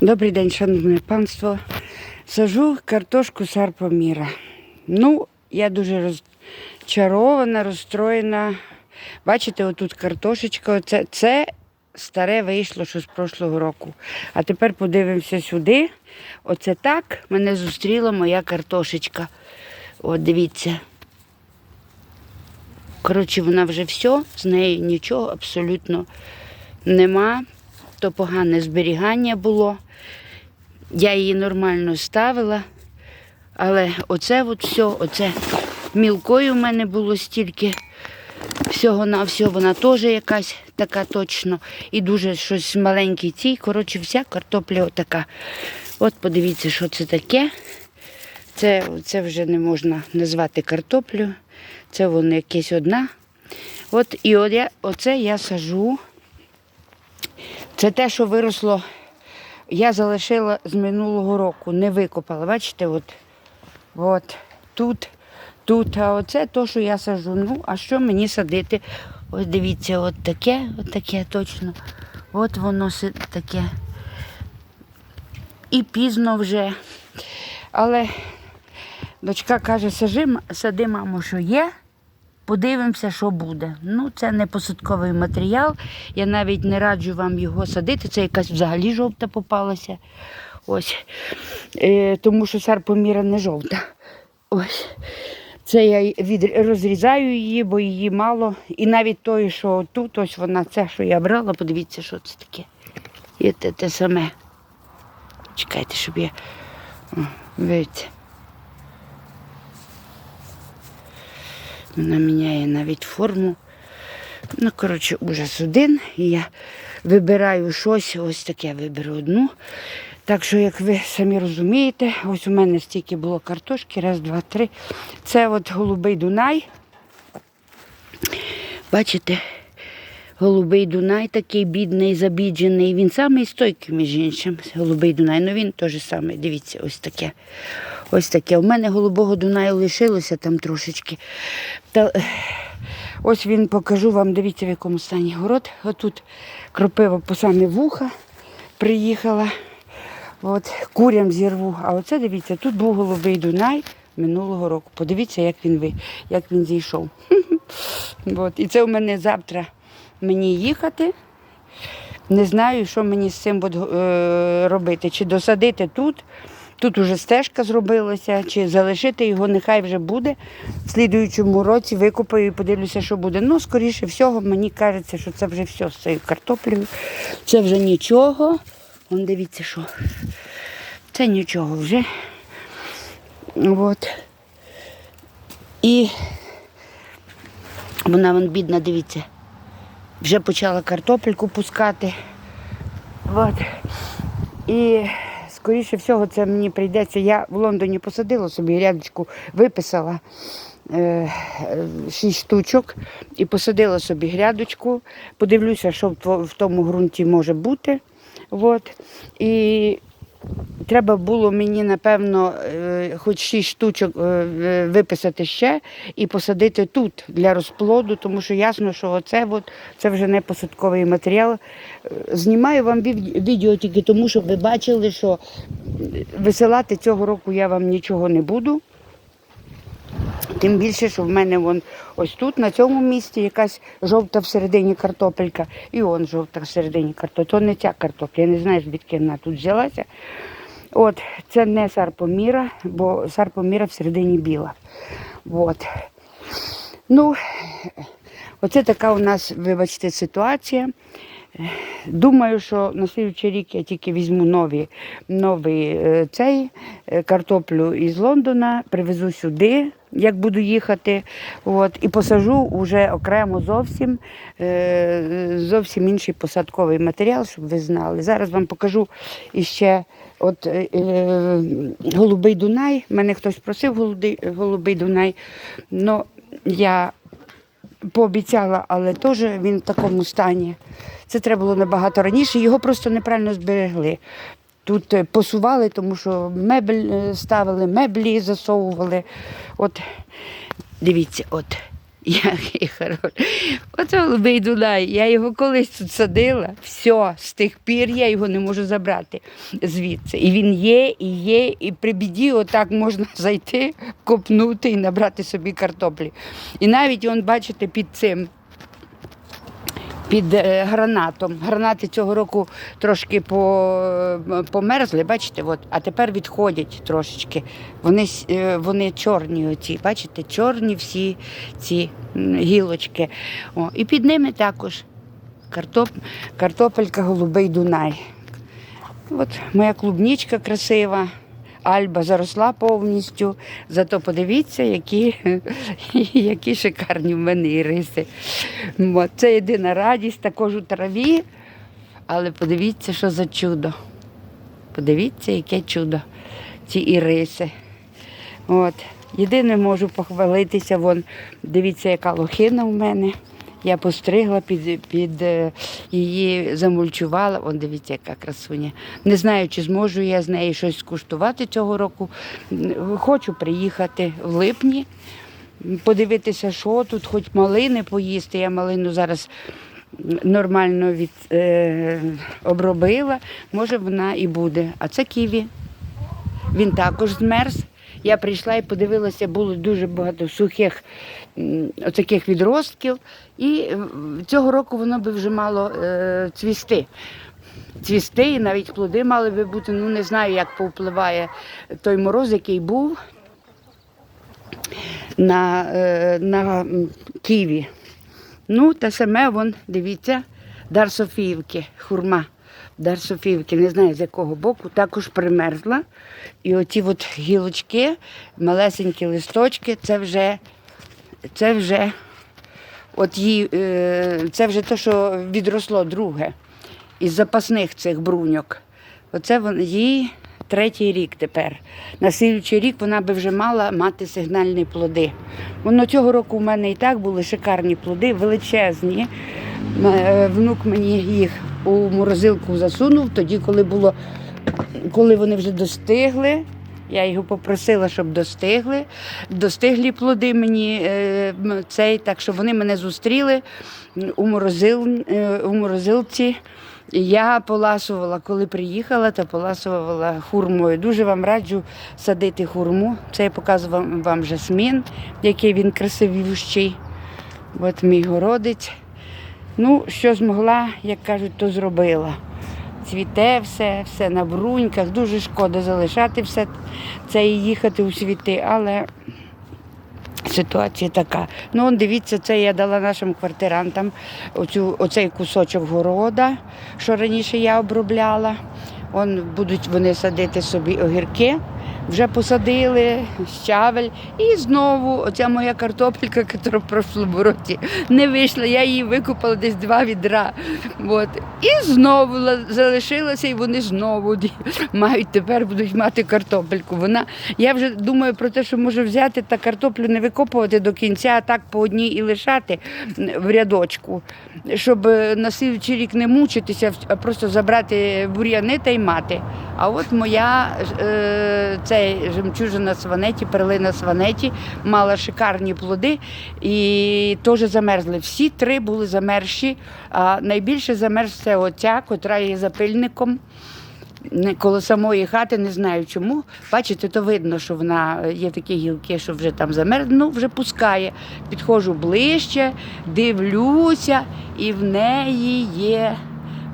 Добрий день, шановне панство. Сажу картошку сарпоміра. Ну, я дуже розчарована, розстроєна. Бачите, отут картошечка. Оце, це старе вийшло, що з прошлого року. А тепер подивимося сюди. Оце так мене зустріла моя картошечка. От дивіться. Коротше, вона вже все, з неї нічого абсолютно нема. То погане зберігання було. Я її нормально ставила. Але оце от все, оце мілкою в мене було стільки. Всього на всього вона теж якась така точно. І дуже щось маленький цій. Коротше, вся картопля отака. От подивіться, що це таке. Це, це вже не можна назвати картоплю. Це воно якесь одна. От і оце я сажу. Це те, що виросло, я залишила з минулого року, не викопала. Бачите, от, от тут, тут, а оце то, що я сажу. Ну, а що мені садити? Ось дивіться, от таке, от таке точно. От воно таке. І пізно вже. Але дочка каже, сажи, сади, мамо, що є. Подивимося, що буде. Ну, це не посадковий матеріал. Я навіть не раджу вам його садити. Це якась взагалі жовта попалася. Ось. Е, тому що сарпоміра не жовта. Ось. Це я від... розрізаю її, бо її мало. І навіть той, що тут, ось вона, це, що я брала, подивіться, що це таке. І те, те саме. Чекайте, щоб я. Видите. Вона міняє навіть форму. Ну, коротше, ужас один. І я вибираю щось, ось таке виберу одну. Так що, як ви самі розумієте, ось у мене стільки було картошки, раз, два, три. Це от голубий Дунай. Бачите, голубий Дунай такий бідний, забіджений. Він самий стойкий, між іншим. Голубий Дунай. Ну він теж самий. Дивіться, ось таке. Ось таке. У мене голубого Дунаю лишилося там трошечки. Та, ось він покажу вам, дивіться, в якому стані город. Отут кропива по самі вуха приїхала. От, курям зірву. А оце дивіться, тут був голубий Дунай минулого року. Подивіться, як він ви, як він зійшов. От. І це у мене завтра мені їхати. Не знаю, що мені з цим е, робити. Чи досадити тут, тут уже стежка зробилася, чи залишити його, нехай вже буде. В слідуючому році викопаю і подивлюся, що буде. Ну, скоріше всього, мені кажеться, що це вже все з цією картоплею. Це вже нічого. Вон дивіться, що. Це нічого вже. От. І вона вон бідна, дивіться. Вже почала картопельку пускати. От. І скоріше всього, це мені прийдеться. Я в Лондоні посадила собі рядочку, виписала е, шість штучок і посадила собі грядочку. Подивлюся, що в тому ґрунті може бути. От. І треба було мені, напевно, е, хоч шість штучок е, виписати ще і посадити тут для розплоду, тому що ясно, що оце от, це вже не посадковий матеріал. Е, Знімаю вам відео тільки тому, щоб ви бачили, що висилати цього року я вам нічого не буду. Тим більше, що в мене вон ось тут, на цьому місці, якась жовта всередині картопелька, і он жовта всередині картопелька. То не ця картопля, я не знаю, звідки вона тут взялася. От, це не сарпоміра, бо сарпоміра всередині біла. От. Ну, оце така у нас, вибачте, ситуація. Думаю, що на слідчий рік я тільки візьму нові, новий е, цей е, картоплю із Лондона, привезу сюди, як буду їхати. От, і посажу вже окремо зовсім, е, зовсім інший посадковий матеріал, щоб ви знали. Зараз вам покажу іще от, е, е, голубий Дунай. Мене хтось просив голубий, Дунай. Ну, я пообіцяла, але теж він в такому стані. Це треба було набагато раніше, його просто неправильно зберегли. Тут е, посували, тому що мебель е, ставили, меблі засовували. От дивіться, от Який хороший. Оце голубий Дунай. Я його колись тут садила. Все, з тих пір я його не можу забрати звідси. І він є, і є, і при біді отак можна зайти, копнути і набрати собі картоплі. І навіть, он, бачите, під цим. Під е, гранатом. Гранати цього року трошки по, померзли, бачите, от, а тепер відходять трошечки. Вони, е, вони чорні, оці, бачите, чорні всі ці гілочки. О, і під ними також картоп, картопелька голубий Дунай. От моя клубнічка красива. Альба заросла повністю. Зато подивіться, які, які шикарні в мене іриси. Це єдина радість, також у траві. Але подивіться, що за чудо. Подивіться, яке чудо. Ці іриси. От. Єдине можу похвалитися, вон, дивіться, яка лохина в мене. Я постригла, під, під е, її замульчувала. Вон дивіться, яка красуня. Не знаю, чи зможу я з неї щось скуштувати цього року. Хочу приїхати в липні, подивитися, що тут, хоч малини поїсти. Я малину зараз нормально від, е, обробила. Може, вона і буде. А це ківі. Він також змерз. Я прийшла і подивилася, було дуже багато сухих оцяких відростків. І е, цього року воно би вже мало е, цвісти. Цвісти, і навіть плоди мали би бути. Ну не знаю, як повпливає той мороз, який був на, е, на Києві. Ну, те саме, вон, дивіться, дар Софіївки, хурма. Дар Софіївки, не знаю з якого боку, також примерзла. І оті от гілочки, малесенькі листочки, це вже, це вже, от їй, е, це вже те, що відросло друге із запасних цих бруньок. Оце їй третій рік тепер. На слідуючий рік вона би вже мала мати сигнальні плоди. Воно цього року в мене і так були шикарні плоди, величезні. Е, Внук мені їх у морозилку засунув, тоді, коли було, коли вони вже достигли. Я його попросила, щоб достигли. Достиглі плоди мені е, цей, так що вони мене зустріли у, морозил, е, у морозилці. Я поласувала, коли приїхала, то поласувала хурмою. Дуже вам раджу садити хурму. Це я показувала вам жасмін, який він красивющий. От мій городець. Ну, що змогла, як кажуть, то зробила. Цвіте все, все на бруньках. Дуже шкода залишати все це і їхати у світи, але ситуація така. Ну, дивіться, це я дала нашим квартирантам оцю, оцей кусочок города, що раніше я обробляла. Он будуть вони садити собі огірки. Вже посадили щавель. І знову оця моя картопелька, яка в прошлому році не вийшла. Я її викупала десь два відра. От. І знову залишилася, і вони знову мають тепер будуть мати картопельку. Вона, я вже думаю про те, що може взяти та картоплю не викопувати до кінця, а так по одній і лишати в рядочку, щоб е, на слідчий рік не мучитися, а просто забрати бур'яни та й мати. А от моя е, цей жемчужина сванеті, перлина сванеті, мала шикарні плоди і теж замерзли. Всі три були замерзші. А найбільше замерз це оця, котра є запильником. Коло самої хати не знаю чому. Бачите, то видно, що вона е, є такі гілки, що вже там замерз, ну вже пускає. Підходжу ближче, дивлюся, і в неї є,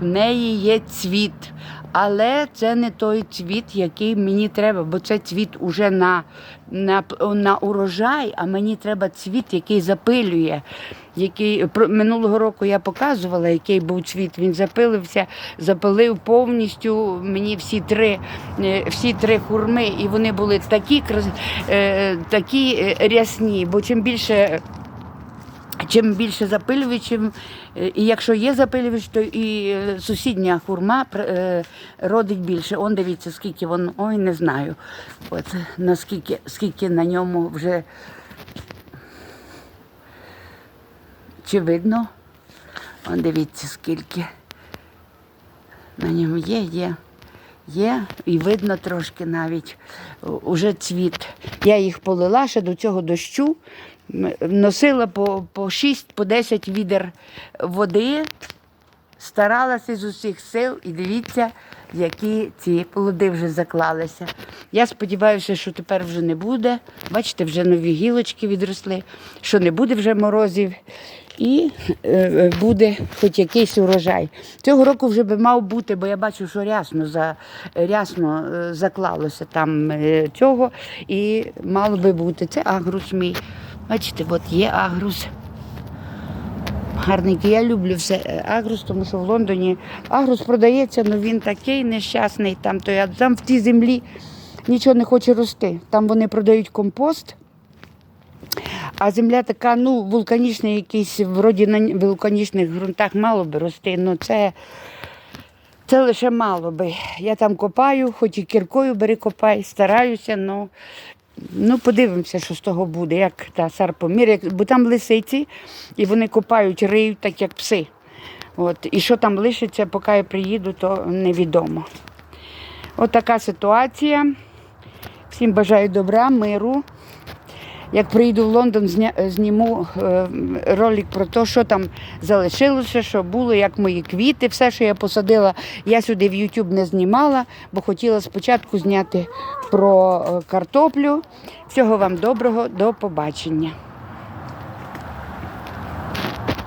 в неї є цвіт. Але це не той цвіт, який мені треба, бо це цвіт уже на, на, на урожай, а мені треба цвіт, який запилює. Який минулого року я показувала, який був цвіт. Він запилився, запилив повністю мені всі три, е, всі три хурми, і вони були такі, е, такі е, рясні, бо чим більше. Чим більше запилювач, чим, е, і якщо є запилювач, то і е, сусідня хурма е, родить більше. Он дивіться, скільки воно, ой, не знаю. От наскільки скільки на ньому вже чи видно? Он дивіться, скільки на ньому є, є. Є, і видно трошки навіть уже цвіт. Я їх полила ще до цього дощу. Носила по, по 6 по 10 відер води, старалася з усіх сил і дивіться, які ці плоди вже заклалися. Я сподіваюся, що тепер вже не буде. Бачите, вже нові гілочки відросли, що не буде вже морозів. І е, е, буде хоч якийсь урожай. Цього року вже би мав бути, бо я бачу, що рясно, за, рясно е, заклалося там е, цього, і мало би бути. Це агрус мій. Бачите, от є агрус. Гарненький. Я люблю все е, агрус, тому що в Лондоні агрус продається, але він такий нещасний. Там, то я, там в тій землі нічого не хоче рости. Там вони продають компост. А земля така, ну, вулканічна, якийсь, вроді на вулканічних ґрунтах мало би рости. Ну це, це лише мало би. Я там копаю, хоч і кіркою бери копай, стараюся, ну, ну подивимося, що з того буде, як та сарпомір, бо там лисиці, і вони копають, риють, так як пси. От, і що там лишиться, поки я приїду, то невідомо. От така ситуація. Всім бажаю добра, миру. Як приїду в Лондон, зніму е, ролик про те, що там залишилося, що було, як мої квіти, все, що я посадила, я сюди в YouTube не знімала, бо хотіла спочатку зняти про е, картоплю. Всього вам доброго, до побачення.